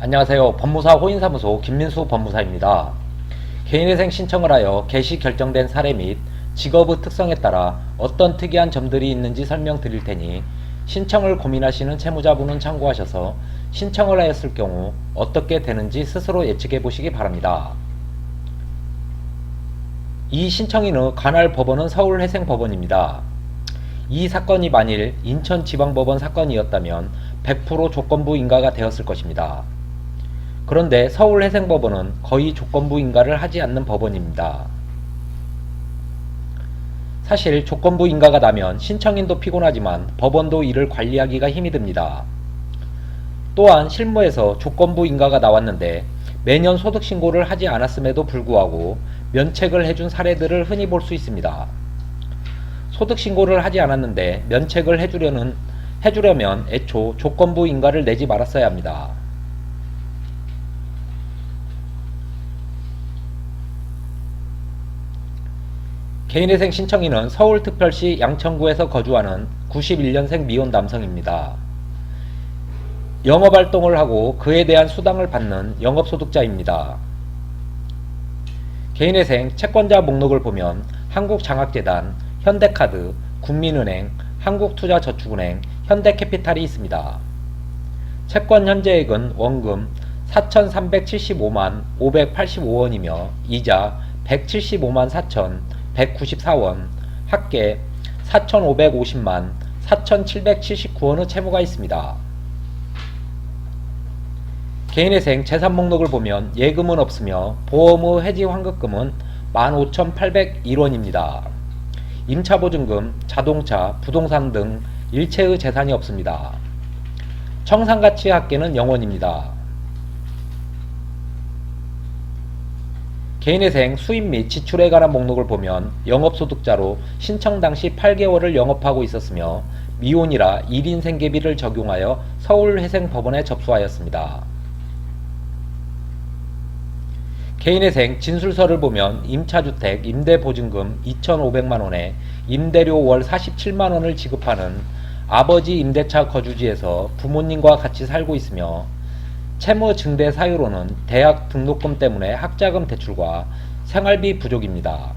안녕하세요. 법무사 호인사무소 김민수 법무사입니다. 개인회생 신청을 하여 개시 결정된 사례 및 직업의 특성에 따라 어떤 특이한 점들이 있는지 설명드릴 테니 신청을 고민하시는 채무자분은 참고하셔서 신청을 하였을 경우 어떻게 되는지 스스로 예측해 보시기 바랍니다. 이 신청인의 관할 법원은 서울회생법원입니다. 이 사건이 만일 인천지방법원 사건이었다면 100% 조건부 인가가 되었을 것입니다. 그런데 서울회생법원은 거의 조건부 인가를 하지 않는 법원입니다. 사실 조건부 인가가 나면 신청인도 피곤하지만 법원도 이를 관리하기가 힘이 듭니다. 또한 실무에서 조건부 인가가 나왔는데 매년 소득 신고를 하지 않았음에도 불구하고 면책을 해준 사례들을 흔히 볼 수 있습니다. 소득 신고를 하지 않았는데 면책을 해주려는 해주려면 애초 조건부 인가를 내지 말았어야 합니다. 개인회생 신청인은 서울특별시 양천구에서 거주하는 91년생 미혼 남성입니다. 영업활동을 하고 그에 대한 수당을 받는 영업소득자입니다. 개인회생 채권자 목록을 보면 한국장학재단, 현대카드, 국민은행, 한국투자저축은행, 현대캐피탈이 있습니다. 채권 현재액은 원금 4,375만 585원이며 이자 175만 4천 194원, 합계 4,550만 4,779원의 채무가 있습니다. 개인회생 재산 목록을 보면 예금은 없으며 보험의 해지 환급금은 15,801원입니다. 임차보증금, 자동차, 부동산 등 일체의 재산이 없습니다. 청산가치 합계는 0원입니다. 개인회생 수입 및 지출에 관한 목록을 보면 영업소득자로 신청 당시 8개월을 영업하고 있었으며 미혼이라 1인 생계비를 적용하여 서울회생법원에 접수하였습니다. 개인회생 진술서를 보면 임차주택 임대보증금 2,500만원에 임대료 월 47만원을 지급하는 아버지 임대차 거주지에서 부모님과 같이 살고 있으며 채무 증대 사유로는 대학 등록금 때문에 학자금 대출과 생활비 부족입니다.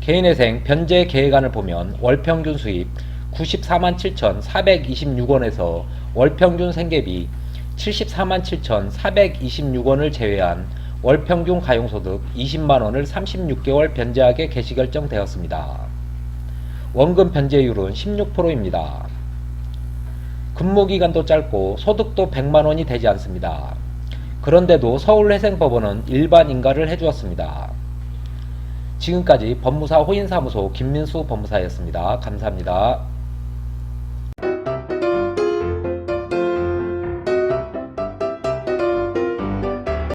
개인회생 변제 계획안을 보면 월평균 수입 94만 7,426원에서 월평균 생계비 74만 7,426원을 제외한 월평균 가용소득 20만원을 36개월 변제하게 개시 결정되었습니다. 원금 변제율은 16%입니다. 근무기간도 짧고 소득도 100만원이 되지 않습니다. 그런데도 서울회생법원은 일반 인가를 해주었습니다. 지금까지 법무사 호인사무소 김민수 법무사였습니다. 감사합니다.